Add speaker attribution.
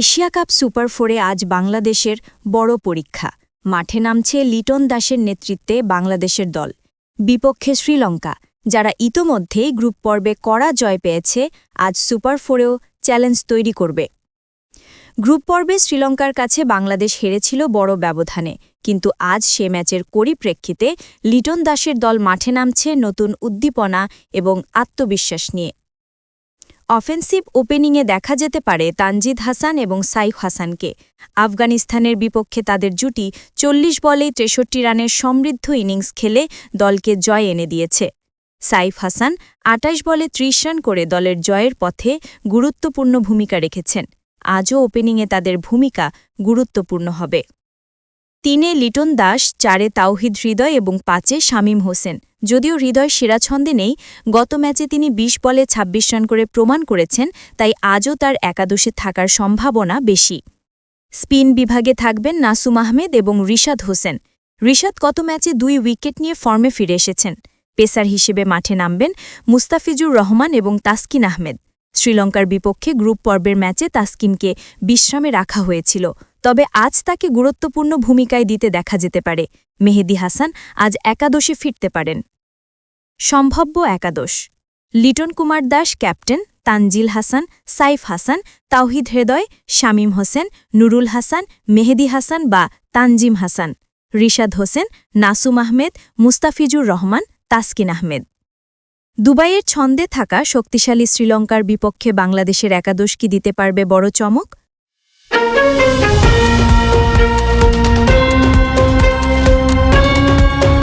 Speaker 1: Asia cup super ফোরে আজ বাংলাদেশের বড় পরীক্ষা। মাঠে নামছে লিটন দাসের নেতৃত্বে বাংলাদেশের দল। বিপক্ষে শ্রীলঙ্কা, যারা ইতোমধ্যেই গ্রুপ পর্বে কড়া জয় পেয়েছে, আজ সুপার ফোরেও চ্যালেঞ্জ তৈরি করবে। গ্রুপ পর্বে শ্রীলঙ্কার কাছে বাংলাদেশ হেরেছিল বড় ব্যবধানে, কিন্তু আজ সে ম্যাচের পরিপ্রেক্ষিতে লিটন দাসের দল মাঠে নামছে নতুন উদ্দীপনা এবং আত্মবিশ্বাস নিয়ে। অফেন্সিভ ওপেনিংয়ে দেখা যেতে পারে তানজিদ হাসান এবং সাইফ হাসানকে। আফগানিস্তানের বিপক্ষে তাদের জুটি চল্লিশ বলেই তেষট্টি রানের সমৃদ্ধ ইনিংস খেলে দলকে জয় এনে দিয়েছে। সাইফ হাসান আটাইশ বলে ত্রিশ রান করে দলের জয়ের পথে গুরুত্বপূর্ণ ভূমিকা রেখেছেন। আজও ওপেনিংয়ে তাদের ভূমিকা গুরুত্বপূর্ণ হবে। তিনে লিটন দাস, চারে তাওহিদ হৃদয় এবং পাঁচে শামীম হোসেন। যদিও হৃদয় সেরাছন্দে নেই, গত ম্যাচে তিনি ২০ বলে ২৬ রান করে প্রমাণ করেছেন, তাই আজও তার একাদশে থাকার সম্ভাবনা বেশি। স্পিন বিভাগে থাকবেন নাসুম আহমেদ এবং রিশাদ হোসেন। রিশাদ গত ম্যাচে দুই উইকেট নিয়ে ফর্মে ফিরে এসেছেন। পেসার হিসেবে মাঠে নামবেন মুস্তাফিজুর রহমান এবং তাসকিন আহমেদ। শ্রীলঙ্কার বিপক্ষে গ্রুপ পর্বের ম্যাচে তাসকিনকে বিশ্রামে রাখা হয়েছিল। তবে আজ তাকে গুরুত্বপূর্ণ ভূমিকায় দিতে দেখা যেতে পারে। মেহেদি হাসান আজ একাদশে ফিরতে পারেন। সম্ভাব্য একাদশ। লিটন কুমার দাস ক্যাপ্টেন, তানজিল হাসান, সাইফ হাসান, তাওহিদ হৃদয়, শামীম হোসেন, নুরুল হাসান, মেহেদি হাসান বা তানজিম হাসান। রিশাদ হোসেন, নাসুম আহমেদ, মুস্তাফিজুর রহমান, তাসকিন আহমেদ। দুবাইয়ের ছন্দে থাকা শক্তিশালী শ্রীলঙ্কার বিপক্ষে বাংলাদেশের একাদশ কি দিতে পারবে বড় চমক?